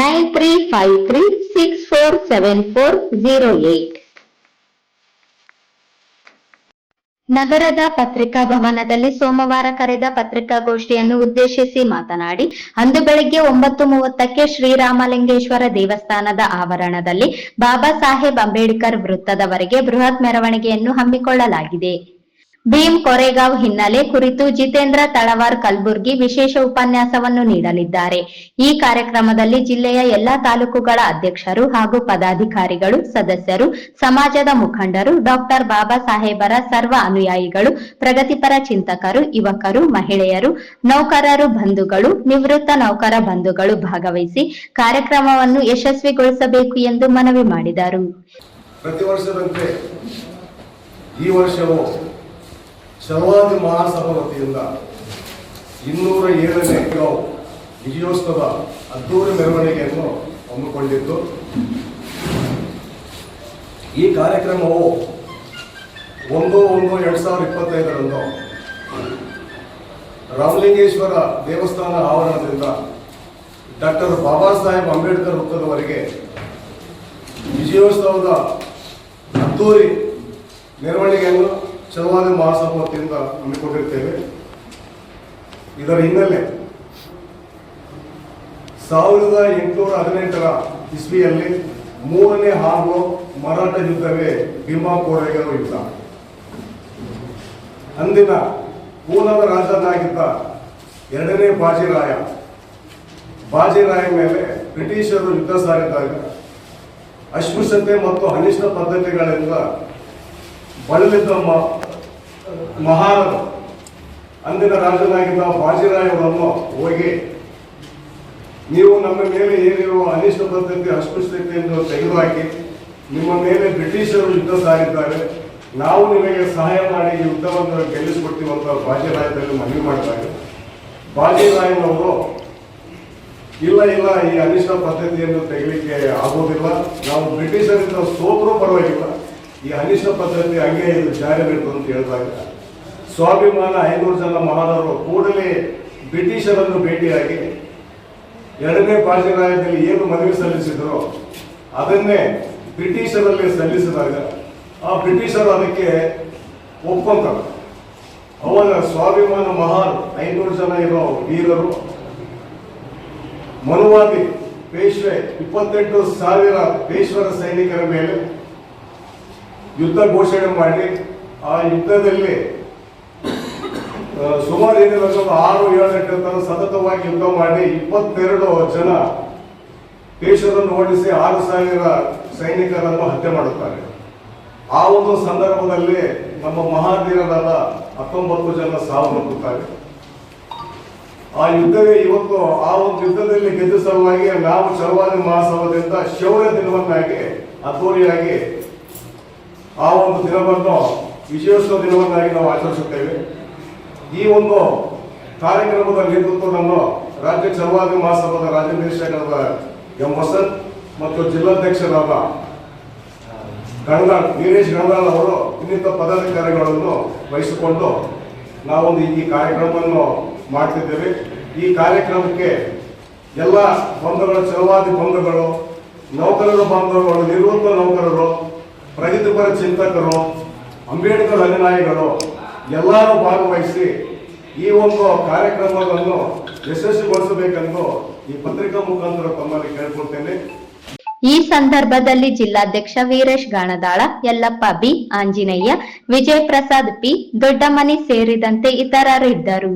Nine three five three six four seven four zero eight. ನಗರದ ಪತ್ರಿಕಾ ಭವನದಲ್ಲಿ ಸೋಮವಾರ ಕರೆದ ಪತ್ರಿಕಾಗೋಷ್ಠಿಯನ್ನು ಉದ್ದೇಶಿಸಿ ಮಾತನಾಡಿ, ಅಂದು ಬೆಳಗ್ಗೆ ಒಂಬತ್ತು ಮೂವತ್ತಕ್ಕೆ ಶ್ರೀರಾಮಲಿಂಗೇಶ್ವರ ದೇವಸ್ಥಾನದ ಆವರಣದಲ್ಲಿ ಬಾಬಾ ಸಾಹೇಬ್ ಅಂಬೇಡ್ಕರ್ ವೃತ್ತದವರೆಗೆ ಬೃಹತ್ ಮೆರವಣಿಗೆಯನ್ನು ಹಮ್ಮಿಕೊಳ್ಳಲಾಗಿದೆ. ಭೀಮ್ ಕೊರೆಗಾಂವ್ ಹಿನ್ನೆಲೆ ಕುರಿತು ಜಿತೇಂದ್ರ ತಳವಾರ್ ಕಲಬುರ್ಗಿ ವಿಶೇಷ ಉಪನ್ಯಾಸವನ್ನು ನೀಡಲಿದ್ದಾರೆ. ಈ ಕಾರ್ಯಕ್ರಮದಲ್ಲಿ ಜಿಲ್ಲೆಯ ಎಲ್ಲಾ ತಾಲೂಕುಗಳ ಅಧ್ಯಕ್ಷರು ಹಾಗೂ ಪದಾಧಿಕಾರಿಗಳು, ಸದಸ್ಯರು, ಸಮಾಜದ ಮುಖಂಡರು, ಡಾಕ್ಟರ್ ಬಾಬಾ ಸಾಹೇಬರ ಸರ್ವ ಅನುಯಾಯಿಗಳು, ಪ್ರಗತಿಪರ ಚಿಂತಕರು, ಯುವಕರು, ಮಹಿಳೆಯರು, ನೌಕರರು ಬಂಧುಗಳು, ನಿವೃತ್ತ ನೌಕರ ಬಂಧುಗಳು ಭಾಗವಹಿಸಿ ಕಾರ್ಯಕ್ರಮವನ್ನು ಯಶಸ್ವಿಗೊಳಿಸಬೇಕು ಎಂದು ಮನವಿ ಮಾಡಿದರು. ಪ್ರತಿ ವರ್ಷದಂತೆ ಈ ವರ್ಷವೂ ಶರ್ವಾದಿ ಮಹಾಸಭಾ ವತಿಯಿಂದ ಇನ್ನೂರ ಏಳನೇ ಕಿಲೋ ವಿಜಯೋತ್ಸವ ಅದ್ದೂರಿ ಮೆರವಣಿಗೆಯನ್ನು ಹಮ್ಮಿಕೊಂಡಿದ್ದು, ಈ ಕಾರ್ಯಕ್ರಮವು ಒಂದು ಒಂದು ಎರಡು ಸಾವಿರದ ಇಪ್ಪತ್ತೈದರಂದು ರಾಮಲಿಂಗೇಶ್ವರ ದೇವಸ್ಥಾನ ಆವರಣದಿಂದ ಡಾಕ್ಟರ್ ಬಾಬಾ ಸಾಹೇಬ್ ಅಂಬೇಡ್ಕರ್ ವೃತ್ತದವರೆಗೆ ವಿಜಯೋತ್ಸವದ ಅದ್ದೂರಿ ಮೆರವಣಿಗೆಯನ್ನು ಚಲವಾದಿ ಮಹಾಸಭಾ ವತಿಯಿಂದ ಹಮ್ಮಿಕೊಂಡಿರ್ತೇವೆ ಇದರ ಹಿನ್ನೆಲೆ ಸಾವಿರದ ಎಂಟುನೂರ ಹದಿನೆಂಟರ ಇಸ್ವಿಯಲ್ಲಿ ಮೂರನೇ ಹಾಗೂ ಮರಾಠ ಯುದ್ಧವೇ ಭೀಮಾ ಕೋರೆಗಾಂವ್ ಯುದ್ಧ ಅಂದಿನ ಪೂನದ ರಾಜನಾಗಿದ್ದ ಎರಡನೇ ಬಾಜಿರಾಯ ಬಾಜಿರಾಯ ಮೇಲೆ ಬ್ರಿಟಿಷರು ಯುದ್ಧ ಸಾರಿದಾಗ ಅಸ್ಪೃಶ್ಯತೆ ಮತ್ತು ಅನಿಷ್ಟ ಪದ್ಧತಿಗಳಿಂದ ಬಳಲಿದ್ದ ಮ- ಮಹಾನರು ಅಂದಿನ ರಾಜನಾಗಿದ್ದ ಬಾಜಿರಾಯವರನ್ನು ಹೋಗಿ, ನೀವು ನಮ್ಮ ಮೇಲೆ ಏನಿರುವ ಅನಿಷ್ಟ ಪದ್ಧತಿ ಅಸ್ಪೃಶ್ಯತೆಯನ್ನು ತೆಗೆದುಹಾಕಿ, ನಿಮ್ಮ ಮೇಲೆ ಬ್ರಿಟಿಷರು ಯುದ್ಧ ಸಾರಿದ್ದಾರೆ ನಾವು ನಿಮಗೆ ಸಹಾಯ ಮಾಡಿ ಯುದ್ಧವನ್ನು ಗೆಲ್ಲಿಸಿಕೊಡ್ತೀವಂತ ಬಾಜಿರಾಯದಲ್ಲಿ ಮನವಿ ಮಾಡ್ತಾರೆ ಬಾಜಿರಾಯನವರು ಇಲ್ಲ ಇಲ್ಲ, ಈ ಅನಿಷ್ಟ ಪದ್ಧತಿಯನ್ನು ತೆಗಿಲಿಕ್ಕೆ ಆಗೋದಿಲ್ಲ. ನಾವು ಬ್ರಿಟಿಷರಿಂದ ಸೋತರೂ ಪರವಾಗಿಲ್ಲ. ಈ ಅನಿಷ್ಟ ಪದ್ಧತಿ ಹಂಗೆ ಇದು ಜಾರಿಬೇಕು ಅಂತ ಹೇಳಿದಾಗ, ಸ್ವಾಭಿಮಾನ ಐನೂರು ಜನ ಮಹಾನವರು ಕೂಡಲೇ ಬ್ರಿಟಿಷರನ್ನು ಭೇಟಿಯಾಗಿ ಎರಡನೇ ಬಾಜಿರಾಯದಲ್ಲಿ ಏನು ಮನವಿ ಸಲ್ಲಿಸಿದ್ರು ಅದನ್ನೇ ಬ್ರಿಟಿಷರಲ್ಲಿ ಸಲ್ಲಿಸಿದಾಗ, ಆ ಬ್ರಿಟಿಷರು ಅದಕ್ಕೆ ಒಪ್ಕೊಂತಾರೆ. ಅವಾಗ ಸ್ವಾಭಿಮಾನ ಮಹಾನ್ ಐನೂರು ಜನ ಇರೋ ವೀರರು, ಮನುವಾದಿ ಪೇಶ್ವೆ ಇಪ್ಪತ್ತೆಂಟು ಸಾವಿರ ಪೇಶ್ವರ ಸೈನಿಕರ ಮೇಲೆ ಯುದ್ಧ ಘೋಷಣೆ ಮಾಡಿ, ಆ ಯುದ್ಧದಲ್ಲಿ ಸುಮಾರು ಏನಿಲ್ಲ ಆರು, ಏಳು ಗಂಟೆ ತನಕ ಸತತವಾಗಿ ಯುದ್ಧ ಮಾಡಿ ಇಪ್ಪತ್ತೆರಡು ಜನ ದೇಶವನ್ನು ಓಡಿಸಿ ಆರು ಸಾವಿರ ಸೈನಿಕರನ್ನು ಹತ್ಯೆ ಮಾಡುತ್ತಾರೆ. ಆ ಒಂದು ಸಂದರ್ಭದಲ್ಲಿ ನಮ್ಮ ಮಹಾವೀರರಾದ ಹತ್ತೊಂಬತ್ತು ಜನ ಸಾವನ್ನಪ್ಪುತ್ತಾರೆ ಆ ಯುದ್ಧವೇ ಇವತ್ತು, ಆ ಒಂದು ಯುದ್ಧದಲ್ಲಿ ಗೆದ್ದ ಸಲುವಾಗಿ ನಾವು ಚಲವಾದಿ ಮಹಾಸಭಾದಿಂದ ಶೌರ್ಯ ದಿನವನ್ನಾಗಿ, ಅದ್ದೂರಿಯಾಗಿ ಆ ಒಂದು ದಿನವನ್ನು, ವಿಜಯೋತ್ಸವ ದಿನವನ್ನಾಗಿ ನಾವು ಆಚರಿಸುತ್ತೇವೆ. ಈ ಒಂದು ಕಾರ್ಯಕ್ರಮದ ನೇತೃತ್ವವನ್ನು ರಾಜ್ಯ ಚಲವಾದಿ ಮಹಾಸಭಾದ ರಾಜ್ಯ ನಿರ್ದೇಶಕರಾದ ಎಂ ವಸಂತ್ ಮತ್ತು ಜಿಲ್ಲಾಧ್ಯಕ್ಷರಾದ ಗಣನಾಳ್ ವೀರೇಶ್ ಗಣನಾಳ್ ಅವರು ಇನ್ನಿತ ಪದಾಧಿಕಾರಿಗಳನ್ನು ವಹಿಸಿಕೊಂಡು ನಾವೊಂದು ಈ ಕಾರ್ಯಕ್ರಮವನ್ನು ಮಾಡ್ತಿದ್ದೇವೆ. ಈ ಕಾರ್ಯಕ್ರಮಕ್ಕೆ ಎಲ್ಲ ಬಂಧುಗಳು ಚಲವಾದಿ ಬಂಧುಗಳು, ನೌಕರರ ಬಾಂಧವಗಳು, ನಿವೃತ್ತ ನೌಕರರು ಪ್ರಗತಿಪರ ಚಿಂತಕರು, ಅಂಬೇಡ್ಕರ್ ಅನುಯಾಯಿಗಳು ಎಲ್ಲರೂ ಭಾಗವಹಿಸಿ ಈ ಒಂದು ಕಾರ್ಯಕ್ರಮಗಳನ್ನು ಯಶಸ್ವಿಗೊಳಿಸಬೇಕೆಂದು ಈ ಪತ್ರಿಕಾ ಮುಖಾಂತರ ತಮ್ಮಲ್ಲಿ ಕೇಳ್ಕೊಳ್ತೇನೆ. ಈ ಸಂದರ್ಭದಲ್ಲಿ ಜಿಲ್ಲಾಧ್ಯಕ್ಷ ವೀರೇಶ್ ಗಾಣದಾಳ, ಯಲ್ಲಪ್ಪ ಬಿ, ಆಂಜನೇಯ ವಿಜಯ್ ಪ್ರಸಾದ್ ಪಿ, ದೊಡ್ಡಮನಿ ಸೇರಿದಂತೆ ಇತರರಿದ್ದರು.